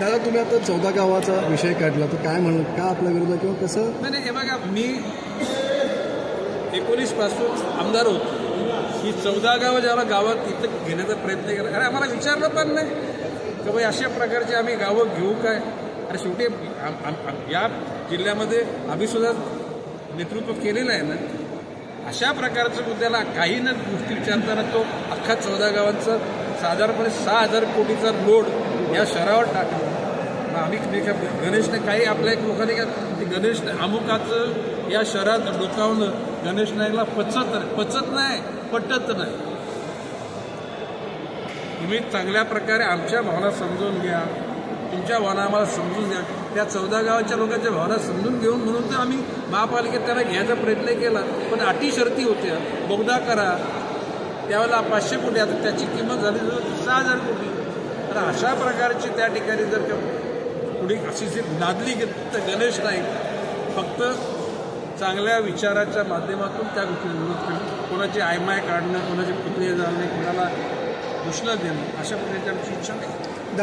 दादा तुम्ही आता चौदा गावाचा विषय काढला तर काय म्हणू का आपल्या विरोधात किंवा कसं? नाही नाही हे बघा मी एकोणीसपासून आमदार होतो. ही चौदा गावं ज्याला गावात इथं घेण्याचा प्रयत्न केला. अरे आम्हाला विचारलं पण नाही. की बाई अशा प्रकारचे आम्ही गावं घेऊ काय? अरे शेवटी आम- आम- आम- या जिल्ह्यामध्ये आम्ही सुद्धा नेतृत्व केलेलं आहे ना. अशा प्रकारच्या मुद्द्याला काही न गोष्टी विचारताना तो अख्खा चौदा गावांचा साधारणपणे सहा हजार कोटीचा लोड या शहरावर टाकला. आम्ही नाही का गणेशने काही आपल्या एक लोकांनी का गणेश अमुकाचं या शहरात डोकावणं गणेश नाईकला पचत नाही पचत नाही पटत नाही. तुम्ही चांगल्या प्रकारे आमच्या भावना समजून घ्या तुमच्या भावना आम्हाला समजून घ्या. त्या चौदा गावाच्या लोकांच्या भावना समजून घेऊन म्हणून तर आम्ही महापालिकेत त्यांना घ्यायचा प्रयत्न केला पण अटी शर्ती होत्या. बोगदा करा त्यावेळेला पाचशे कोटी आता त्याची किंमत झाली सहा हजार कोटी. तर अशा प्रकारची त्या ठिकाणी जर कुणी अशी जी नादली तर गणेश नाही फक्त चांगल्या विचाराच्या माध्यमातून त्या गोष्टी विरोध करणं कोणाची आयमाय काढणं कोणाची पुतळे जाणणे कोणाला दुष्ण देणं अशा पद्धतीच्या आमची इच्छा नाही